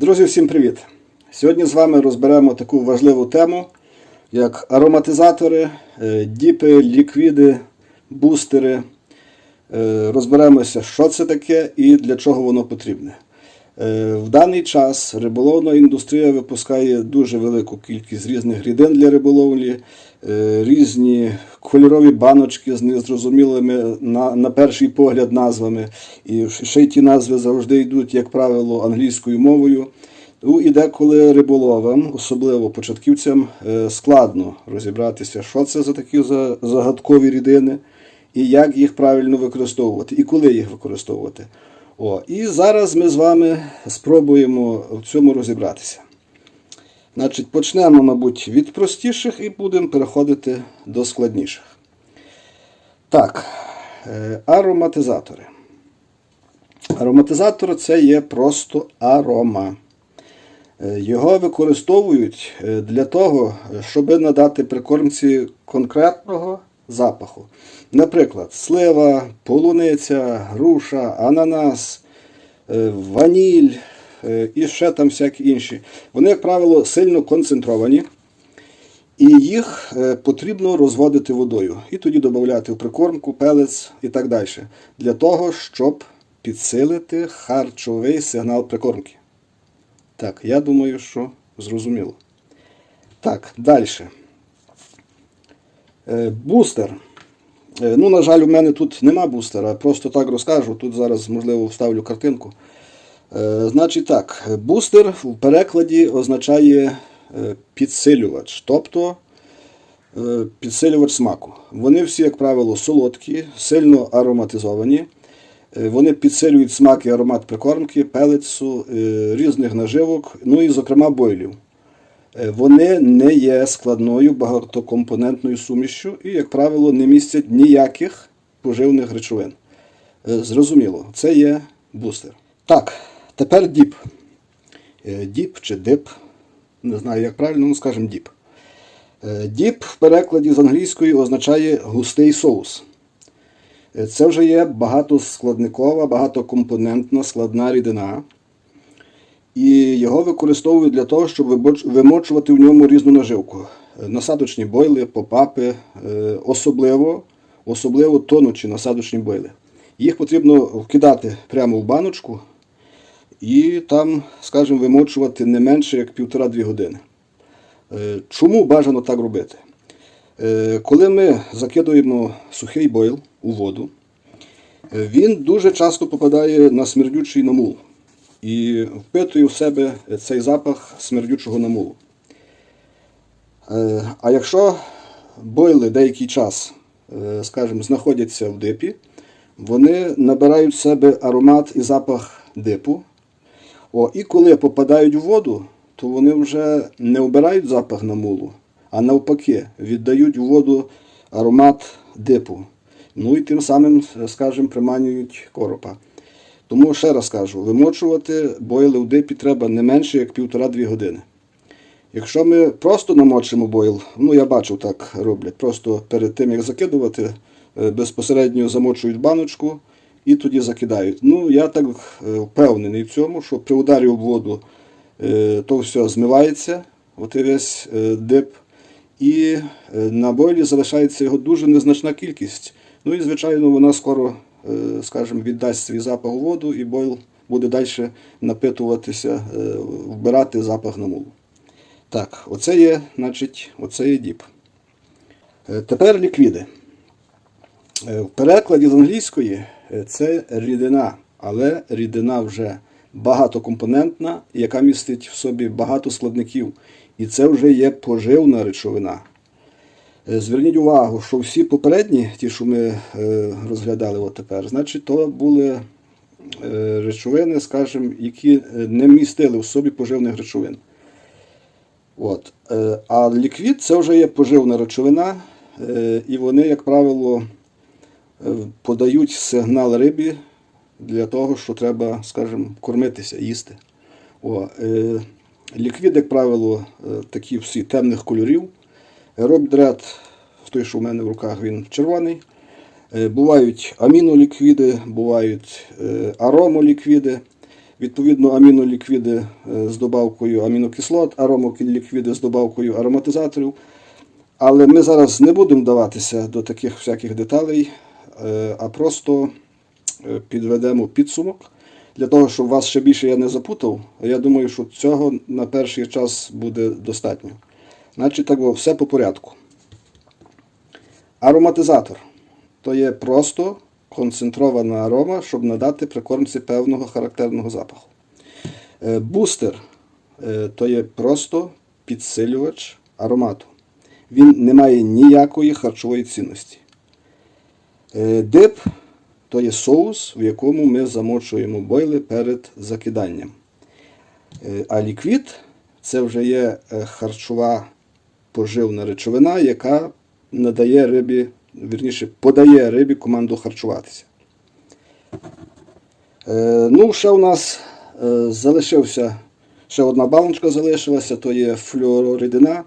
Друзі, всім привіт! Сьогодні з вами розберемо таку важливу тему, як ароматизатори, е, діпи, ліквіди, бустери. Е, Розберемося, що це таке і для чого воно потрібне. Е, В даний час риболовна індустрія випускає дуже велику кількість різних рідин для риболовлі, е, різні кольорові баночки з незрозумілими на, на перший погляд назвами. І ще й ті назви завжди йдуть, як правило, англійською мовою. Ну і деколи риболовам, особливо початківцям, е, складно розібратися, що це за такі загадкові рідини і як їх правильно використовувати, і коли їх використовувати. О, і зараз ми з вами спробуємо в цьому розібратися. Значить, почнемо, мабуть, від простіших і будемо переходити до складніших. Так, е, ароматизатори. Ароматизатор це є просто арома. Е, Його використовують е, для того, щоб надати прикормці конкретного запаху. Наприклад, слива, полуниця, груша, ананас, е, ваніль е, і ще там всякі інші. Вони, як правило, сильно концентровані. І їх е, потрібно розводити водою. І тоді додати в прикормку, пелець і так далі. Для того, щоб підсилити харчовий сигнал прикормки. Так, я думаю, що зрозуміло. Так, далі. Е, Бустер. Е, Ну, на жаль, у мене тут нема бустера, просто так розкажу. Тут зараз, можливо, вставлю картинку. Е, Значить так, бустер в перекладі означає підсилювач, тобто підсилювач смаку. Вони всі, як правило, солодкі, сильно ароматизовані. Вони підсилюють смак і аромат прикормки, пелецу, е, різних наживок, ну і, зокрема, бойлів. Е, Вони не є складною багатокомпонентною сумішшю і, як правило, не містять ніяких поживних речовин. Е, Зрозуміло, це є бустер. Так, тепер діп. Е, Діп чи дип. Не знаю, як правильно, ну скажемо діп. Діп в перекладі з англійської означає густий соус. Це вже є багатоскладникова, багатокомпонентна складна рідина. І його використовують для того, щоб вимочувати в ньому різну наживку. Насадочні бойли, попапи, е, особливо, особливо тонучі насадочні бойли. Їх потрібно вкидати прямо в баночку і там, скажімо, вимочувати не менше як півтора-дві години. Е, Чому бажано так робити? Е, Коли ми закидуємо сухий бойл у воду, він дуже часто попадає на смердючий намул і впитує в себе цей запах смердючого намулу. Е, А якщо бойли деякий час, е, скажімо, знаходяться в дипі, вони набирають в себе аромат і запах дипу. О, і коли попадають в воду, то вони вже не обирають запах намулу, а навпаки, віддають в воду аромат дипу. Ну і тим самим, скажімо, приманюють коропа. Тому ще раз кажу, вимочувати бойли в дипі треба не менше як півтора-дві години. Якщо ми просто намочимо бойл, ну я бачив, так роблять, просто перед тим як закидувати, е, безпосередньо замочують баночку і тоді закидають. Ну, я так е, впевнений в цьому, що при ударі об воду е, то все змивається, от і весь дип, і на бойлі залишається його дуже незначна кількість. Ну і, звичайно, вона скоро, скажімо, віддасть свій запах у воду, і бойл буде далі напитуватися, е, вбирати запах намулу. Так, оце є, значить, оце є діп. Е, Тепер ліквіди. Е, В перекладі з англійської е, це рідина, але рідина вже багатокомпонентна, яка містить в собі багато складників. І це вже є поживна речовина. Е, Зверніть увагу, що всі попередні, ті, що ми е, розглядали тепер, значить, то були е, речовини, скажімо, які не містили в собі поживних речовин. От. А ліквід це вже є поживна речовина, і вони, як правило, подають сигнал рибі для того, що треба, скажімо, кормитися, їсти. О, ліквід, як правило, такі всі темних кольорів. Робдред, той, що в мене в руках, він червоний. Е, Бувають аміноліквіди, бувають е, аромоліквіди. відповідно аміноліквіди е, з добавкою амінокислот, аромоліквіди з добавкою ароматизаторів. Але ми зараз не будемо вдаватися до таких всяких деталей, а просто підведемо підсумок. Для того, щоб вас ще більше я не запутав, я думаю, що цього на перший час буде достатньо. Значить, так, о, все по порядку. Ароматизатор то є просто концентрована арома, щоб надати прикормці певного характерного запаху. Е, Бустер е, то є просто підсилювач аромату. Він не має ніякої харчової цінності. Е, Дип то є соус, в якому ми замочуємо бойли перед закиданням. А ліквід це вже є харчова поживна речовина, яка надає рибі, вірніше, подає рибі команду харчуватися. Е, Ну, ще у нас е, залишився, ще одна баночка залишилася, то є флюорорідина.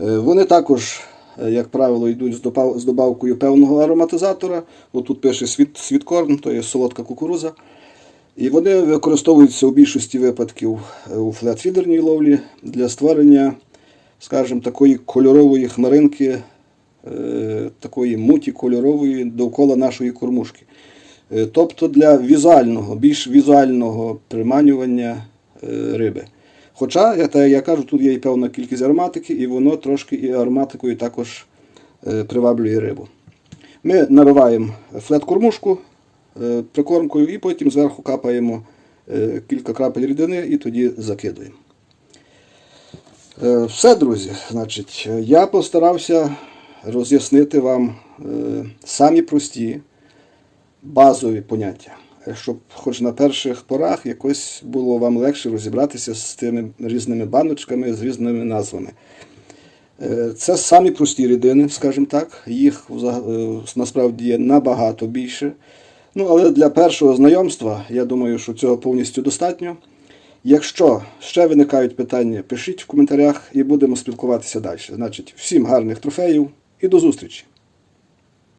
Е, Вони також, як правило, йдуть з добав- з добавкою певного ароматизатора. Отут пише світ, світкорн, то є солодка кукуруза. І вони використовуються у більшості випадків у флетфідерній ловлі для створення, скажімо, такої кольорової хмаринки, е, такої муті кольорової довкола нашої кормушки. Е, Тобто для візуального, більш візуального приманювання е, риби. Хоча, я, та- я кажу, тут є і певна кількість ароматики, і воно трошки і ароматикою також приваблює рибу. Ми наливаємо флет-кормушку прикормкою і потім зверху капаємо кілька крапель рідини і тоді закидуємо. Е, Все, друзі. Значить, я постарався роз'яснити вам е, самі прості базові поняття, е, щоб хоч на перших порах якось було вам легше розібратися з тими різними баночками, з різними назвами. Це самі прості рідини, скажімо так. Їх насправді є набагато більше. Ну, але для першого знайомства, я думаю, що цього повністю достатньо. Якщо ще виникають питання, пишіть в коментарях і будемо спілкуватися далі. Значить, всім гарних трофеїв і до зустрічі!